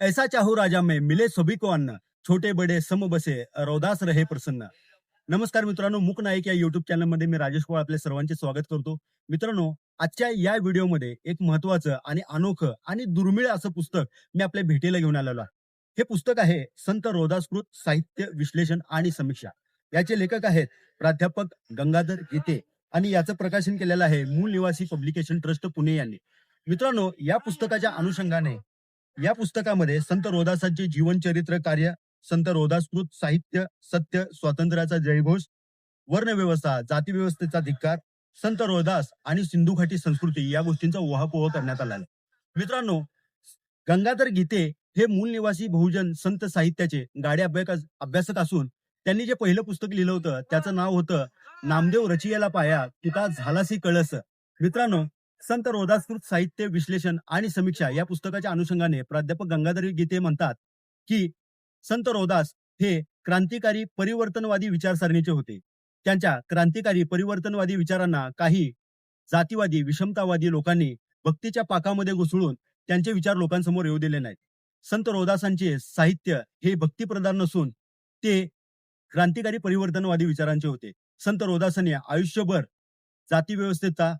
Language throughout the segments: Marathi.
ऐसा चाहू राजा में मिले सभी को अन्न। छोटे बडे सम बसे रौदास रहे प्रसन्न। नमस्कार मित्रांनो मुक नाईक या युट्यूब चॅनलमध्ये मी राजेश कोळ आपल्या सर्वांचे स्वागत करतो. मित्रांनो आजच्या या व्हिडिओमध्ये एक महत्वाचं आणि अनोखं आणि दुर्मिळ असं पुस्तक मी आपल्या भेटीला घेऊन आलेलो आहे. हे पुस्तक आहे संत रोदासकृत साहित्य विश्लेषण आणि समीक्षा. याचे लेखक आहेत प्राध्यापक गंगाधर गीते आणि याचं प्रकाशन केलेलं आहे मूळ निवासी पब्लिकेशन ट्रस्ट पुणे यांनी. मित्रांनो या पुस्तकाच्या अनुषंगाने या पुस्तकामध्ये संत रोदासांचे जीवनचरित्र कार्य संत रोदासकृत साहित्य सत्य स्वातंत्र्याचा जयघोष वर्णव्यवस्था जातीव्यवस्थेचा धिक्कार संत रोदास आणि सिंधुघाटी संस्कृती या गोष्टींचा उहापोह करण्यात आला. मित्रांनो गंगाधर गीते हे मूल निवासी बहुजन संत साहित्याचे गाडे अभ्यास अभ्यासक असून त्यांनी जे पहिलं पुस्तक लिहिलं होतं त्याचं नाव होतं नामदेव रचियाला पाया तुका झालासी कळस. मित्रांनो संत रोधास्कृत साहित्य विश्लेषण आणि समीक्षा या पुस्तकाच्या अनुषंगाने प्राध्यापक गंगाधर गीते म्हणतात की संत रोदास हे क्रांतिकारी परिवर्तनवादी विचारसरणीचे होते. त्यांच्या क्रांतिकारी परिवर्तनवादी विचारांना काही जातीवादी विषमतावादी लोकांनी भक्तीच्या पाकामध्ये घुसळून त्यांचे विचार लोकांसमोर येऊ दिले नाहीत. संत रोदासांचे साहित्य हे भक्तिप्रधान नसून ते क्रांतिकारी परिवर्तनवादी विचारांचे होते. संत रोदासांनी आयुष्यभर जाती व्यवस्थेचा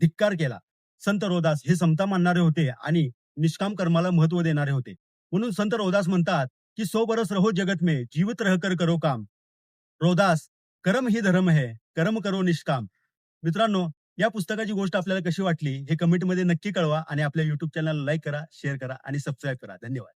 धिक्कार केला. संत रोदास हे समता मानणारे होते आणि निष्काम कर्माला महत्त्व देणारे होते. म्हणून संत रोदास म्हणतात की सो बरस रहो जगत में जीवित रह कर करो काम. रोदास कर्म ही धर्म है कर्म करो निष्काम. मित्रांनो या पुस्तकाची गोष्ट आपल्याला कशी वाटली हे कमेंटमध्ये नक्की कळवा आणि आपल्या युट्यूब चॅनलला लाईक करा शेअर करा आणि सबस्क्राईब करा. धन्यवाद.